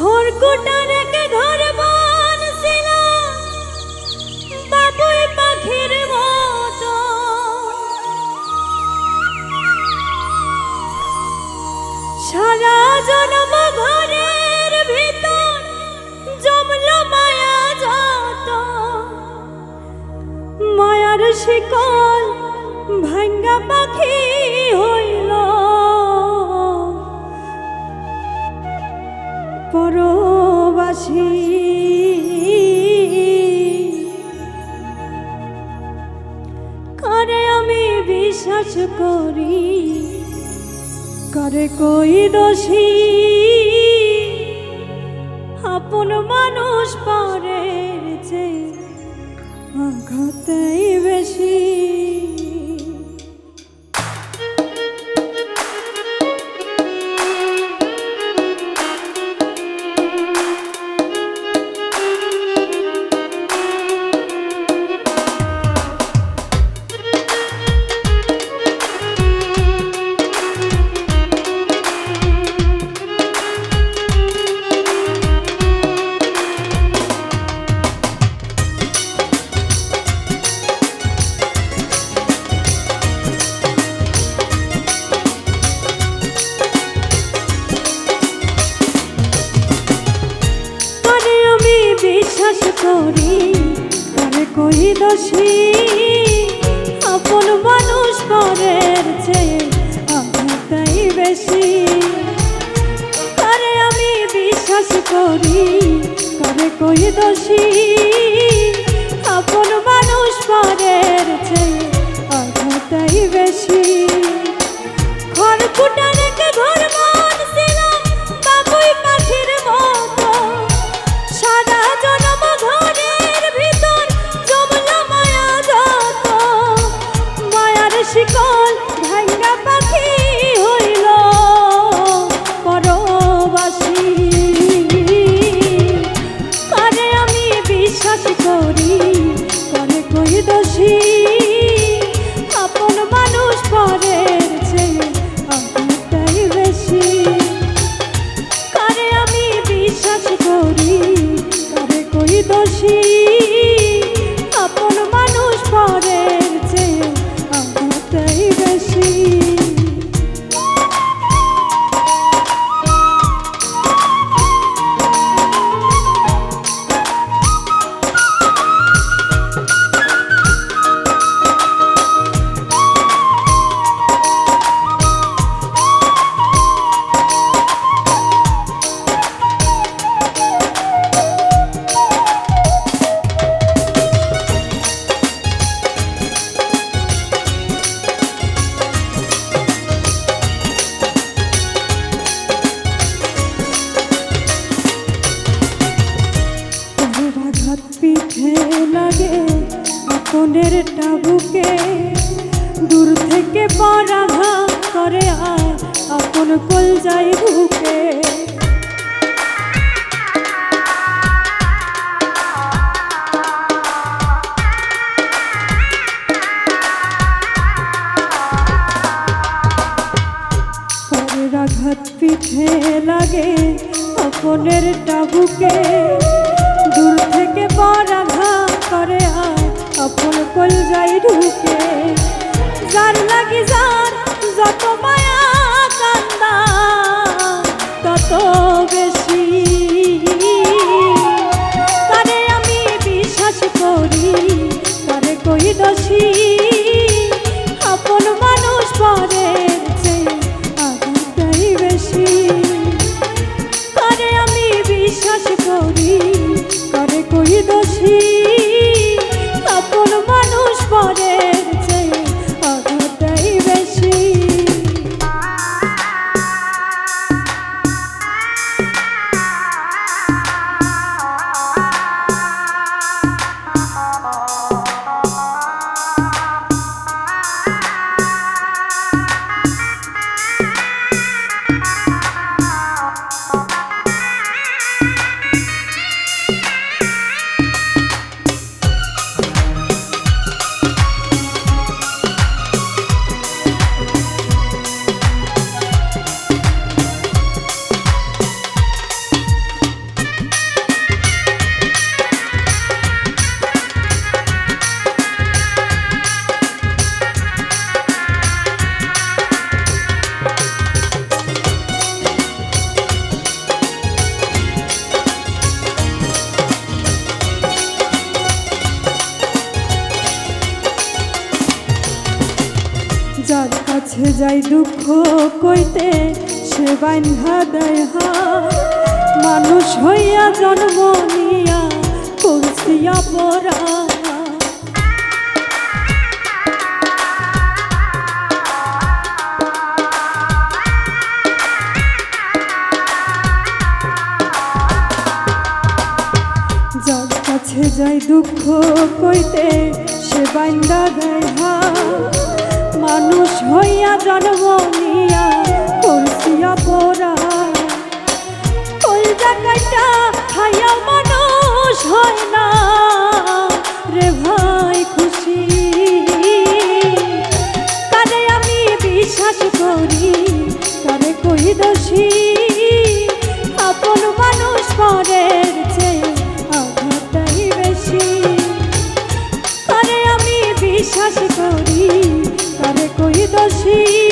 রেখে পরবাসী। করে আমি বিশ্বাস করি? করে কই দোষী? আপন মানুষ পরের যে বেশি। করি করে কই দোষী আপন মানুষ পরের চেয়ে আঘাতই বেশি। করে আমি বিশ্বাস করি করে কই দোষী আপন মানুষ পরের চেয়ে আঘাতই বেশি। খড়কুটা শিকো লাগে আপনের টাবুকে। দূর থেকে পরাঘাত করে আয় আপন কল যাই বুকে। আঘাত পিঠে লাগে আপনের টাবুকে? যাই দুঃখ কইতে, সে বান্ধা দেয়। মানুষ হইয়া জন্ম নিয়া করছিয়া পড়া যার কাছে যাই দুঃখ কইতে, সে বান্দা দেয়। মানুষ হইয়া জন্ম নিয়া করছিয়া পড়া জায়গাটা খাইয়া মানুষ হয় না। রে ভাই খুশি। কারে আমি বিশ্বাস করি কারে কই দোষী। আপন মানুষ পরের দোষী।